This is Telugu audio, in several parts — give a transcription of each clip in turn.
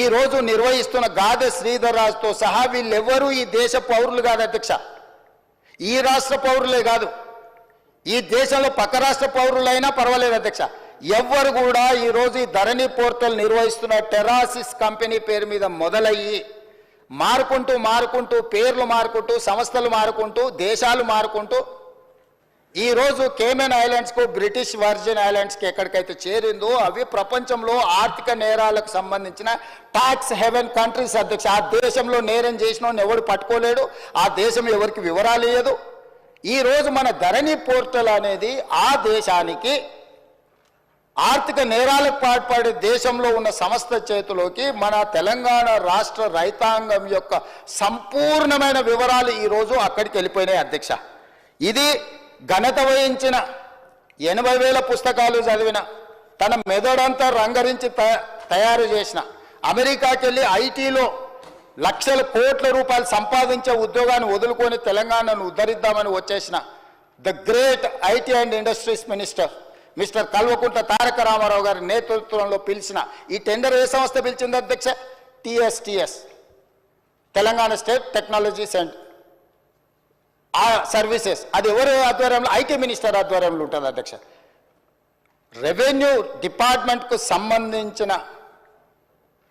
ఈ రోజు నిర్వహిస్తున్న గాదె శ్రీధర్ రాజుతో సహా వీళ్ళెవ్వరూ ఈ దేశ పౌరులు కాదు అధ్యక్ష. ఈ రాష్ట్ర పౌరులే కాదు. ఈ దేశంలో పక్క రాష్ట్ర పౌరులైనా పర్వాలేదు అధ్యక్ష. ఎవ్వరు కూడా ఈరోజు ఈ ధరణి పోర్టల్ నిర్వహిస్తున్న టెరాసిస్ కంపెనీ పేరు మీద మొదలయ్యి మారుకుంటూ మారుకుంటూ పేర్లు మారుకుంటూ సంస్థలు మారుకుంటూ దేశాలు మారుకుంటూ ఈ రోజు కేమెన్ ఐలాండ్స్కు బ్రిటిష్ వర్జిన్ ఐలాండ్స్కి ఎక్కడికైతే చేరిందో అవి ప్రపంచంలో ఆర్థిక నేరాలకు సంబంధించిన ట్యాక్స్ హెవెన్ కంట్రీస్ అధ్యక్ష. ఆ దేశంలో నేరం చేసిన ఎవడు పట్టుకోలేడు ఆ దేశం ఎవరికి వివరాలు ఇయ్యదు. ఈ రోజు మన ధరణి పోర్టల్ అనేది ఆ దేశానికి ఆర్థిక నేరాలకు పాల్పడే దేశంలో ఉన్న సంస్థ చేతిలోకి మన తెలంగాణ రాష్ట్ర రైతాంగం యొక్క సంపూర్ణమైన వివరాలు ఈరోజు అక్కడికి వెళ్ళిపోయినాయి అధ్యక్ష. ఇది ఘనత వహించిన ఎనభై వేల పుస్తకాలు చదివిన తన మెదడంతా రంగరించి త- తయారు చేసిన అమెరికాకి వెళ్ళి ఐటీలో లక్షల కోట్ల రూపాయలు సంపాదించే ఉద్యోగాన్ని వదులుకొని తెలంగాణను ఉద్ధరిద్దామని వచ్చేసిన the great IT and industries minister mister Kalvakuntla Taraka Ramarao గారి నేతృత్వంలో పిలిచిన ఈ టెండర్ ఏ సంస్థ పిలిచింది అధ్యక్ష? TSTS Telangana state technology centre services అది ఎవరి ఆధ్వర్యంలో? ఐటీ మినిస్టర్ ఆధ్వర్యంలో ఉంటుంది అధ్యక్ష. రెవెన్యూ డిపార్ట్మెంట్కు సంబంధించిన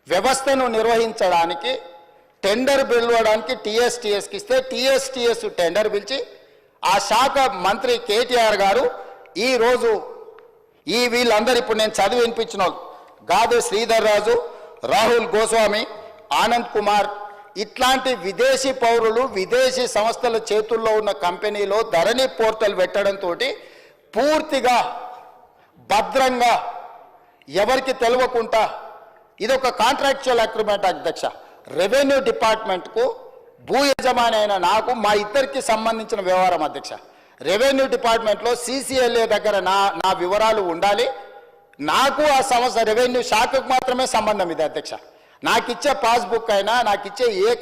వ్యవస్థను నిర్వహించడానికి టెండర్ పిలవడానికి టీఎస్టీఎస్కి ఇస్తే టీఎస్టీఎస్ టెండర్ పిలిచి ఆ శాఖ మంత్రి కేటీఆర్ గారు ఈరోజు ఈ వీళ్ళందరూ ఇప్పుడు నేను చదివి వినిపించిన గాదు శ్రీధర్ రాజు రాహుల్ గోస్వామి ఆనంద్ కుమార్ ఇట్లాంటి విదేశీ పౌరులు విదేశీ సంస్థల చేతుల్లో ఉన్న కంపెనీలో ధరణి పోర్టల్ పెట్టడంతో పూర్తిగా భద్రంగా ఎవరికి తెలియకుండా ఇదొక కాంట్రాక్చువల్ అగ్రిమెంట్ అధ్యక్ష. రెవెన్యూ డిపార్ట్మెంట్కు భూ యజమాని అయిన నాకు మా ఇద్దరికి సంబంధించిన వ్యవహారం అధ్యక్ష. రెవెన్యూ డిపార్ట్మెంట్లో సీసీఎల్ఏ దగ్గర నా నా వివరాలు ఉండాలి. నాకు ఆ సంస్థ రెవెన్యూ శాఖకు మాత్రమే సంబంధం ఇది అధ్యక్ష. నాకిచ్చే పాస్బుక్ అయినా నాకు ఇచ్చే ఏ